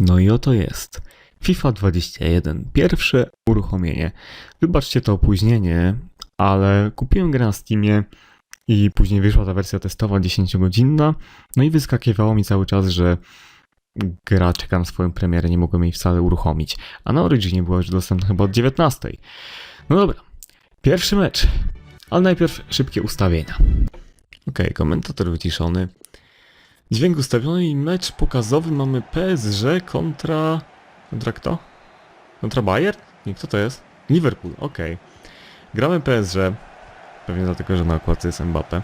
No i oto jest. FIFA 21. Pierwsze uruchomienie. Wybaczcie to opóźnienie, ale kupiłem grę na Steamie i później wyszła ta wersja testowa 10-godzinna. No i wyskakiwało mi cały czas, że gra czeka na swoją premierę, nie mogłem jej wcale uruchomić. A na Originie była już dostępna chyba od 19. No dobra, pierwszy mecz. Ale najpierw szybkie ustawienia. Okej, komentator wyciszony. Dźwięk ustawiony i mecz pokazowy mamy PSG kontra... Kontra kto? Kontra Bayern? Nie, kto to jest? Liverpool, okej. Gramy PSG. Pewnie dlatego, że na okładce jest Mbappe.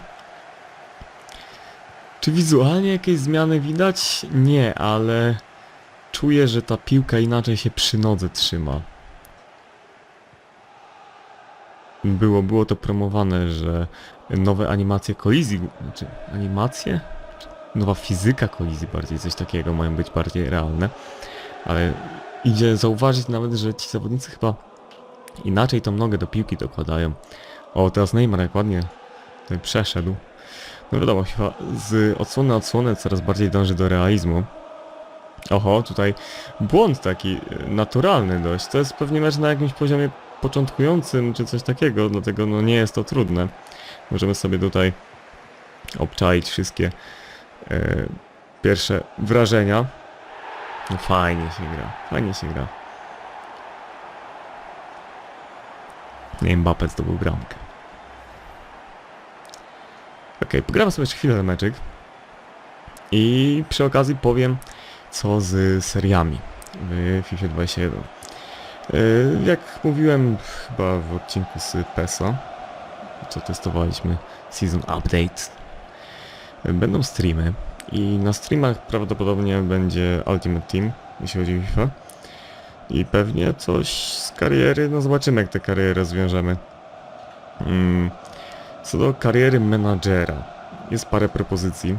Czy wizualnie jakieś zmiany widać? Nie, ale czuję, że ta piłka inaczej się przy nodze trzyma. Było, było to promowane, że nowe animacje kolizji, znaczy animacje? Nowa fizyka kolizji bardziej, coś takiego, mają być bardziej realne. Ale idzie zauważyć nawet, że ci zawodnicy chyba inaczej tą nogę do piłki dokładają. O, teraz Neymar jak ładnie tutaj przeszedł. No wiadomo, chyba z odsłony na odsłonę coraz bardziej dąży do realizmu. Oho, tutaj błąd taki e, naturalny dość. To jest pewnie mecz na jakimś poziomie początkującym czy coś takiego, dlatego no nie jest to trudne. Możemy sobie tutaj obczaić wszystkie pierwsze wrażenia. No fajnie się gra, fajnie się gra. Nie Mbappé zdobył bramkę. Okej, pogramy sobie jeszcze chwilę ten. I przy okazji powiem, co z seriami w FIFA 21. Yy, Jak mówiłem chyba w odcinku z PESO, co testowaliśmy, Season Update, będą streamy i na streamach prawdopodobnie będzie Ultimate Team, jeśli chodzi o FIFA. I pewnie coś z kariery, no zobaczymy jak tę karierę rozwiążemy. Mm. Co do kariery menadżera, jest parę propozycji.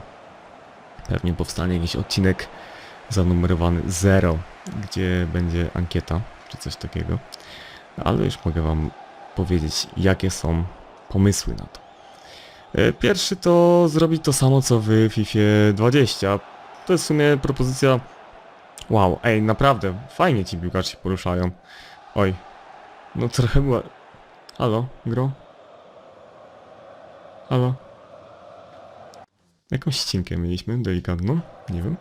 Pewnie powstanie jakiś odcinek zanumerowany 0, gdzie będzie ankieta czy coś takiego. Ale już mogę Wam powiedzieć, jakie są pomysły na to. E, Pierwszy to zrobić to samo co w FIFA 20. To jest w sumie propozycja. Wow, ej, naprawdę, fajnie ci piłkarze się poruszają. Oj, no trochę była. Halo, gro? Halo? Jakąś ścinkę mieliśmy, delikatną, nie wiem.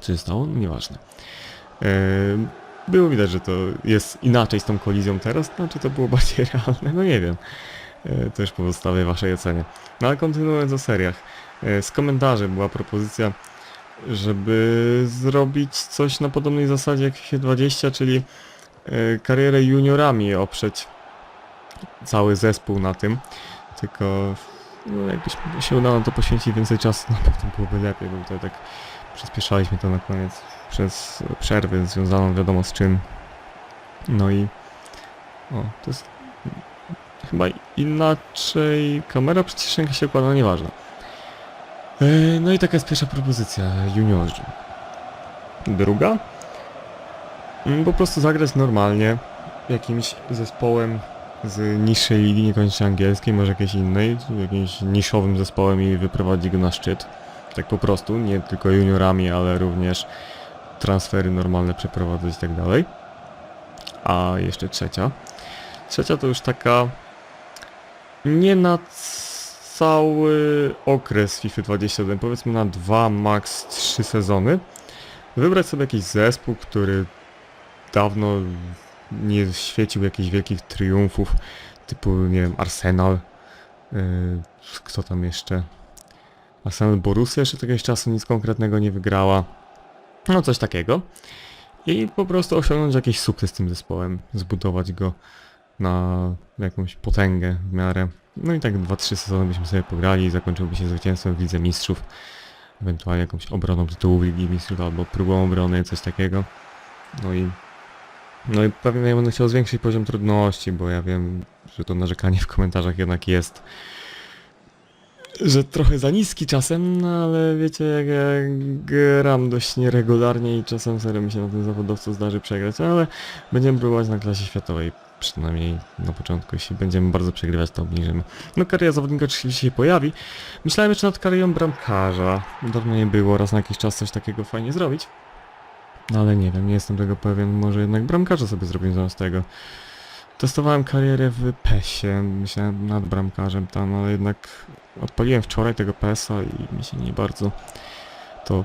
Co się stało? No nieważne. Eee, było widać, że to jest inaczej z tą kolizją teraz, znaczy to było bardziej realne, no nie wiem. To już pozostawię waszej ocenie. No ale kontynuując o seriach. Eee, z komentarzy była propozycja, żeby zrobić coś na podobnej zasadzie jak w FIFA 20, czyli eee, karierę juniorami oprzeć cały zespół na tym. Tylko no, jakbyśmy się udało to poświęcić więcej czasu, na pewno byłoby lepiej, bo tutaj tak przyspieszaliśmy to na koniec przez przerwę związaną wiadomo z czym. No i o, to jest chyba inaczej kamera przyciszenia się układa, no nieważne. Yy, no i taka jest pierwsza propozycja, juniorzy. Druga? Mm, Po prostu zagrać normalnie jakimś zespołem z niższej ligi, niekoniecznie angielskiej, może jakiejś innej, jakimś niszowym zespołem i wyprowadzić go na szczyt. Tak po prostu, nie tylko juniorami, ale również transfery normalne przeprowadzać i tak dalej. A jeszcze trzecia. Trzecia to już taka nie na cały okres FIFA 21, powiedzmy na dwa, max trzy sezony. Wybrać sobie jakiś zespół, który dawno nie świecił jakichś wielkich triumfów, typu, nie wiem, Arsenal, yy, kto tam jeszcze, Arsenal Borussia jeszcze jakiegoś czasu nic konkretnego nie wygrała, no coś takiego. I po prostu osiągnąć jakiś sukces tym zespołem, zbudować go na jakąś potęgę w miarę. No i tak 2-3 sezony byśmy sobie pograli zakończyłby się zwycięstwem w Lidze Mistrzów, ewentualnie jakąś obroną tytułu Ligi Mistrzów albo próbą obrony, coś takiego. No i no i pewnie będę chciał zwiększyć poziom trudności, bo ja wiem, że to narzekanie w komentarzach jednak jest, że trochę za niski czasem, no ale wiecie, jak ja gram dość nieregularnie i czasem serio mi się na tym zawodowcu zdarzy przegrać, ale będziemy próbować na klasie światowej, przynajmniej na początku, jeśli będziemy bardzo przegrywać, to obniżymy. No kariera zawodnika oczywiście się pojawi. Myślałem jeszcze nad karierą bramkarza, dawno nie było, raz na jakiś czas coś takiego fajnie zrobić. No ale nie wiem, nie jestem tego pewien, może jednak bramkarza sobie zrobię zamiast tego. Testowałem karierę w PESie, myślałem nad bramkarzem tam, ale jednak odpaliłem wczoraj tego PESa i mi się nie bardzo to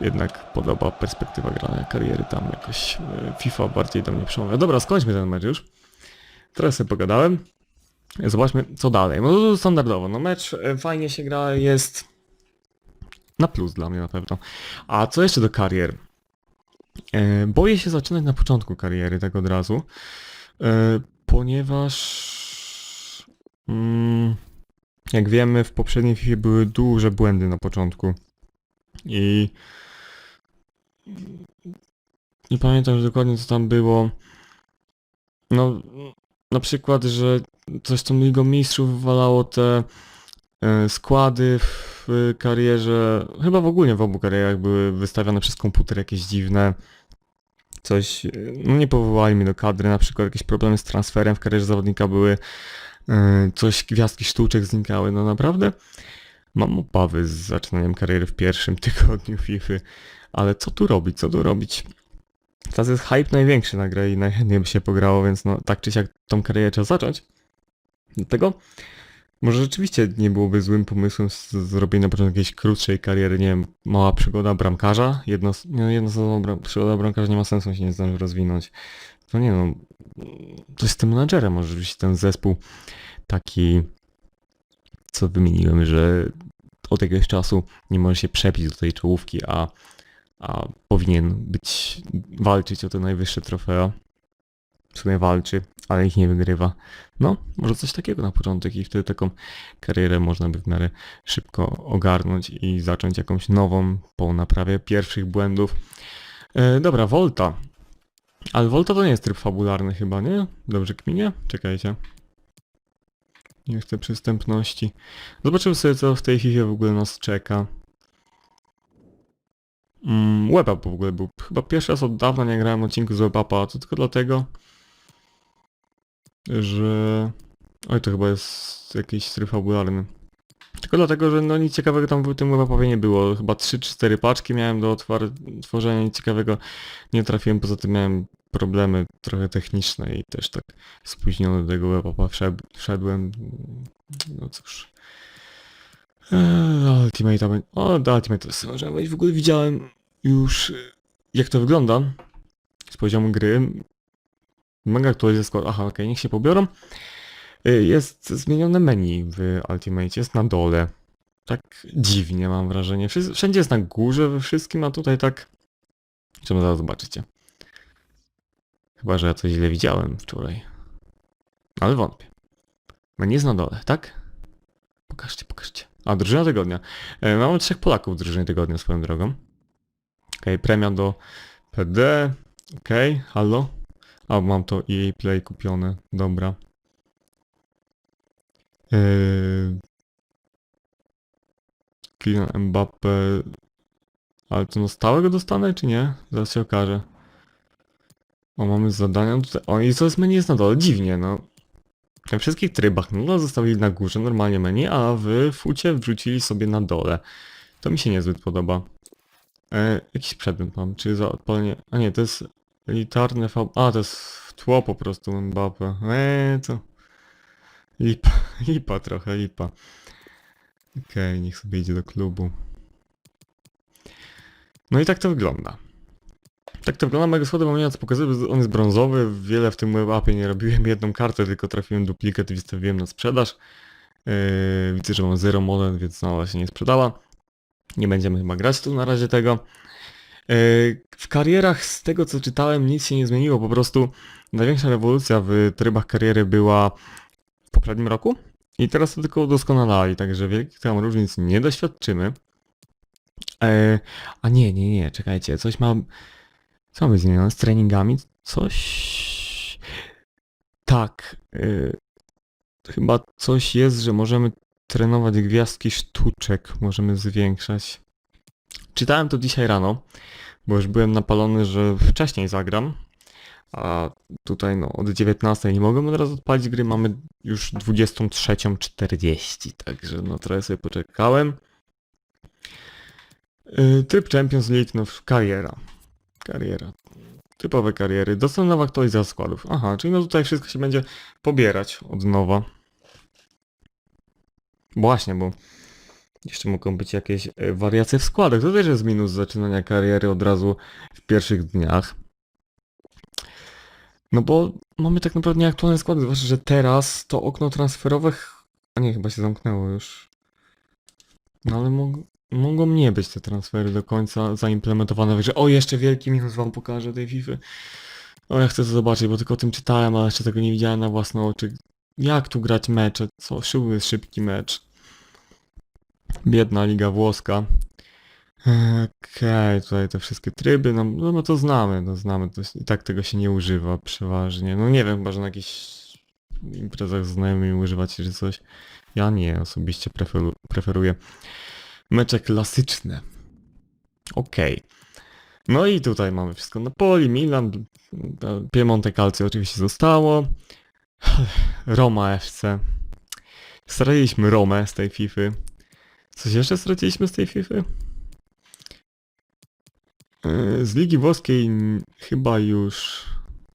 jednak podoba perspektywa grania kariery tam jakoś e, FIFA bardziej do mnie przemawia. Dobra, skończmy ten mecz już. Teraz sobie pogadałem. Zobaczmy co dalej. No standardowo, no mecz e, fajnie się gra, jest na plus dla mnie na pewno. A co jeszcze do karier? E, boję się zaczynać na początku kariery tak od razu, ponieważ mm, jak wiemy w poprzedniej FIFA były duże błędy na początku. I nie pamiętam już dokładnie co tam było. No na przykład, że coś tam Ligą Mistrzów wywalało te e, składy w karierze, chyba w ogóle w obu karierach były wystawiane przez komputer jakieś dziwne. Coś, e, no nie powołali mnie do kadry, na przykład jakieś problemy z transferem w karierze zawodnika były, coś, gwiazdki sztuczek znikały, no naprawdę mam obawy z zaczynaniem kariery w pierwszym tygodniu FIFA, ale co tu robić, co tu robić? Teraz jest hype największy na grę i najchętniej by się pograło, więc no tak czy siak tą karierę trzeba zacząć. Dlatego może rzeczywiście nie byłoby złym pomysłem zrobienie na początku jakiejś krótszej kariery, nie wiem, mała przygoda bramkarza, jedno, nie, jednoosobowa bram, przygoda bramkarza nie ma sensu, się nie zdąży rozwinąć. To nie no, coś z tym menadżerem może być ten zespół taki, co wymieniłem, że od jakiegoś czasu nie może się przebić do tej czołówki, a, a powinien być, walczyć o te najwyższe trofea. W sumie walczy, ale ich nie wygrywa. No, może coś takiego na początek i wtedy taką karierę można by w miarę szybko ogarnąć i zacząć jakąś nową po naprawie pierwszych błędów. E, dobra, Volta. Ale Volta to nie jest tryb fabularny chyba, nie? Dobrze kminie? Czekajcie. Nie chcę przystępności. Zobaczymy sobie co w tej chwili w ogóle nas czeka. Mm, WebUp w ogóle był. Chyba pierwszy raz od dawna nie grałem odcinku z WebUpa, to tylko dlatego, że... Oj, to chyba jest jakiś tryb fabularny. Tylko dlatego, że no nic ciekawego tam w tym WebUpie nie było. Chyba 3-4 paczki miałem do tworzenia, nic ciekawego nie trafiłem, poza tym miałem problemy trochę techniczne i też tak spóźniony do tego wszedł, wszedłem. No cóż. Eee, Ultimate, o, do Ultimate to możemy wejść. W ogóle widziałem już y, jak to wygląda z poziomu gry. Mega aktualizacja skład. Aha, okej, niech się pobiorą. Y, Jest zmienione menu w Ultimate, jest na dole. Tak dziwnie mam wrażenie. Wszędzie jest na górze we wszystkim, a tutaj tak... Czemu zaraz zobaczycie. Chyba, że ja coś źle widziałem wczoraj. Ale wątpię. Menu jest na dole, tak? Pokażcie, pokażcie. A, drużyna tygodnia. E, mamy trzech Polaków w drużynie tygodnia swoją drogą. Okej, premia do PD. Okej, halo? A, mam to EA Play kupione. Dobra. Yy... Kylian Mbappe... Ale to no stałego dostanę, czy nie? Zaraz się okaże. O, mamy zadania tutaj. O, i to jest menu jest na dole. Dziwnie, no. We wszystkich trybach no zostawili na górze normalnie menu, a w fucie wrzucili sobie na dole. To mi się niezbyt podoba. E, jakiś przedmiot mam, czy za odpalenie... A nie, to jest elitarne V... A, to jest tło po prostu Mbappe. Eee, to... Lipa, lipa trochę, lipa. Okej, niech sobie idzie do klubu. No i tak to wygląda. Tak to wygląda, mojego schody mam pokazuje, że on jest brązowy, wiele w tym web-appie nie robiłem, jedną kartę tylko trafiłem duplikat i wystawiłem na sprzedaż. Yy, widzę, że mam zero model, więc ona się nie sprzedała. Nie będziemy chyba grać tu na razie tego. Yy, w karierach z tego co czytałem nic się nie zmieniło, po prostu największa rewolucja w trybach kariery była poprzednim roku i teraz to tylko udoskonalali, także wielkich tam różnic nie doświadczymy. Yy, a nie, nie, nie, czekajcie, coś mam... Co mamy zmienione? Z treningami? Coś... Tak. y, chyba coś jest, że możemy trenować gwiazdki sztuczek. Możemy zwiększać. Czytałem to dzisiaj rano, bo już byłem napalony, że wcześniej zagram. A tutaj no od 19 nie mogłem od razu odpalić gry, mamy już 23.40, także no trochę sobie poczekałem. Y, Tryb Champions League, no kariera Kariera. Typowe kariery. Dostępna aktualizacja składów. Aha, czyli no tutaj wszystko się będzie pobierać od nowa. Właśnie, bo jeszcze mogą być jakieś e, wariacje w składach. To też jest minus zaczynania kariery od razu w pierwszych dniach. No bo mamy tak naprawdę nieaktualne składy, zwłaszcza, że teraz to okno transferowe... ch- A nie, chyba się zamknęło już. No ale mog mogą nie być te transfery do końca zaimplementowane. Że o, jeszcze wielki minus wam pokażę tej FIFA. O, ja chcę to zobaczyć, bo tylko o tym czytałem, ale jeszcze tego nie widziałem na własne oczy. Jak tu grać mecze? Co? Szybki mecz. Biedna liga włoska. Okej, tutaj te wszystkie tryby, no, no, no to znamy, no znamy, to i tak tego się nie używa przeważnie. No nie wiem, chyba, że na jakichś imprezach z znajomymi używacie czy coś. Ja nie, osobiście preferu, preferuję mecze klasyczne. Okej. No i tutaj mamy wszystko Napoli, Milan, Piemonte Calcio oczywiście zostało. Roma FC. Straciliśmy Romę z tej FIFA. Coś jeszcze straciliśmy z tej FIFA? Yy, Z Ligi Włoskiej chyba już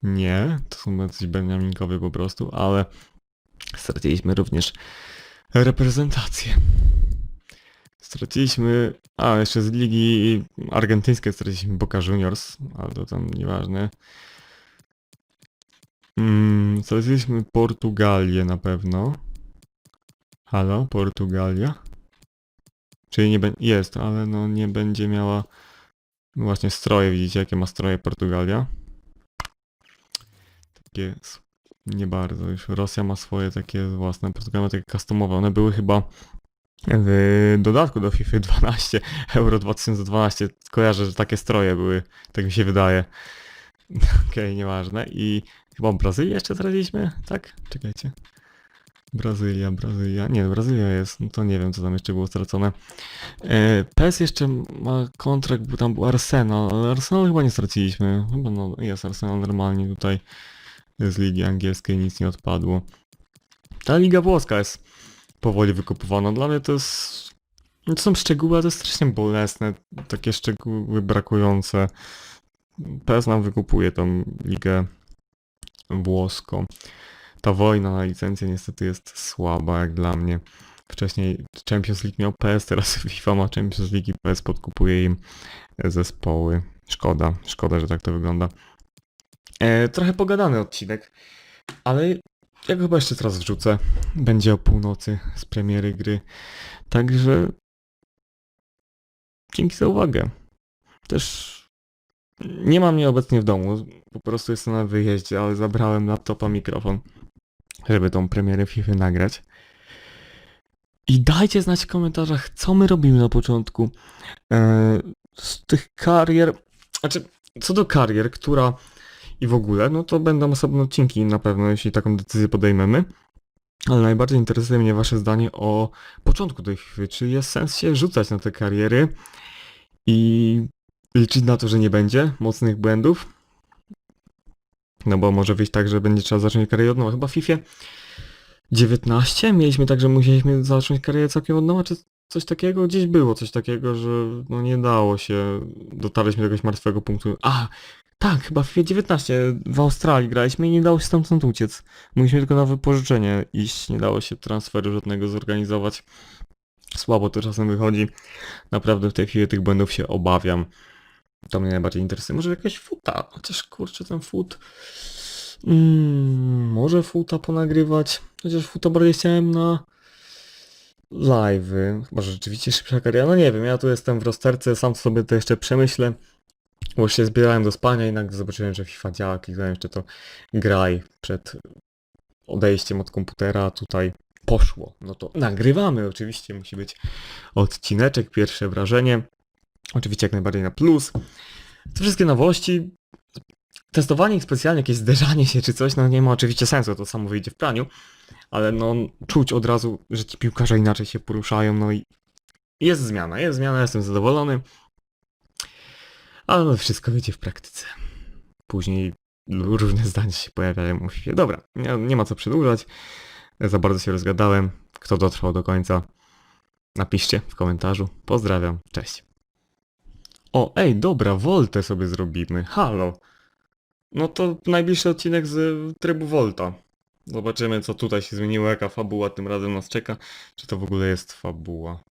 nie. To są jacyś Beniaminkowie po prostu, ale straciliśmy również reprezentację. Straciliśmy, a jeszcze z Ligi Argentyńskiej straciliśmy Boca Juniors, ale to tam nieważne. Mm, straciliśmy Portugalię na pewno. Halo, Portugalia? Czyli nie będzie, jest, ale no nie będzie miała właśnie stroje, widzicie jakie ma stroje Portugalia? Takie nie bardzo, już Rosja ma swoje takie własne, Portugalia ma takie customowe, one były chyba w dodatku do FIFA 12, Euro 2012, kojarzę, że takie stroje były, tak mi się wydaje. Okej, nieważne. I chyba Brazylię jeszcze straciliśmy? Tak? Czekajcie. Brazylia, Brazylia. Nie, Brazylia jest, no to nie wiem co tam jeszcze było stracone. E, PES jeszcze ma kontrakt, bo tam był Arsenal, ale Arsenal chyba nie straciliśmy. Chyba no, jest Arsenal normalnie tutaj z ligi angielskiej nic nie odpadło. Ta liga włoska jest powoli wykupywana. Dla mnie to jest... no To są szczegóły, ale to jest strasznie bolesne. Takie szczegóły brakujące. PES nam wykupuje tą ligę włoską. Ta wojna na licencję niestety jest słaba jak dla mnie. Wcześniej Champions League miał PS, teraz FIFA ma Champions League i PS podkupuje im zespoły. Szkoda, szkoda, że tak to wygląda. E, trochę pogadany odcinek, ale ja go chyba jeszcze teraz wrzucę. Będzie o północy z premiery gry. Także dzięki za uwagę. Też nie mam mnie obecnie w domu, po prostu jestem na wyjeździe, ale zabrałem laptopa, mikrofon, żeby tą premierę FIFA nagrać. I dajcie znać w komentarzach, co my robimy na początku. E, z tych karier, znaczy, co do karier, która i w ogóle, no to będą osobne odcinki na pewno, jeśli taką decyzję podejmiemy. Ale najbardziej interesuje mnie wasze zdanie o początku tej FIFA. Czy jest sens się rzucać na te kariery i liczyć na to, że nie będzie mocnych błędów? No bo może wyjść tak, że będzie trzeba zacząć karierę od nowa. Chyba w FIFA 19 mieliśmy tak, że musieliśmy zacząć karierę całkiem od nowa, czy coś takiego? Gdzieś było coś takiego, że no nie dało się, dotarliśmy do jakiegoś martwego punktu. A, tak, chyba w FIFA 19 w Australii graliśmy i nie dało się stamtąd uciec. Mogliśmy tylko na wypożyczenie iść, nie dało się transferu żadnego zorganizować. Słabo to czasem wychodzi. Naprawdę w tej chwili tych błędów się obawiam. To mnie najbardziej interesuje. Może jakaś futa, chociaż kurczę ten fut... Mm, może futa ponagrywać, chociaż futa bardziej chciałem na live'y. Chyba że rzeczywiście szybsza kariera, no nie wiem, ja tu jestem w rozterce, sam sobie to jeszcze przemyślę. Bo się zbierałem do spania i nagle zobaczyłem, że FIFA działa, kliknąłem jeszcze to graj przed odejściem od komputera, tutaj poszło. No to nagrywamy, oczywiście musi być odcineczek, pierwsze wrażenie. Oczywiście jak najbardziej na plus. Te wszystkie nowości, testowanie ich specjalnie, jakieś zderzanie się czy coś, no nie ma oczywiście sensu, to samo wyjdzie w praniu, ale no czuć od razu, że ci piłkarze inaczej się poruszają, no i jest zmiana, jest zmiana, jestem zadowolony, ale no wszystko wyjdzie w praktyce. Później różne zdania się pojawiają o FIFA. Dobra, nie, nie ma co przedłużać, za bardzo się rozgadałem, kto dotrwał do końca, napiszcie w komentarzu, pozdrawiam, cześć. O, ej, dobra, Voltę sobie zrobimy. Halo. No to najbliższy odcinek z trybu Volta. Zobaczymy, co tutaj się zmieniło, jaka fabuła tym razem nas czeka. Czy to w ogóle jest fabuła?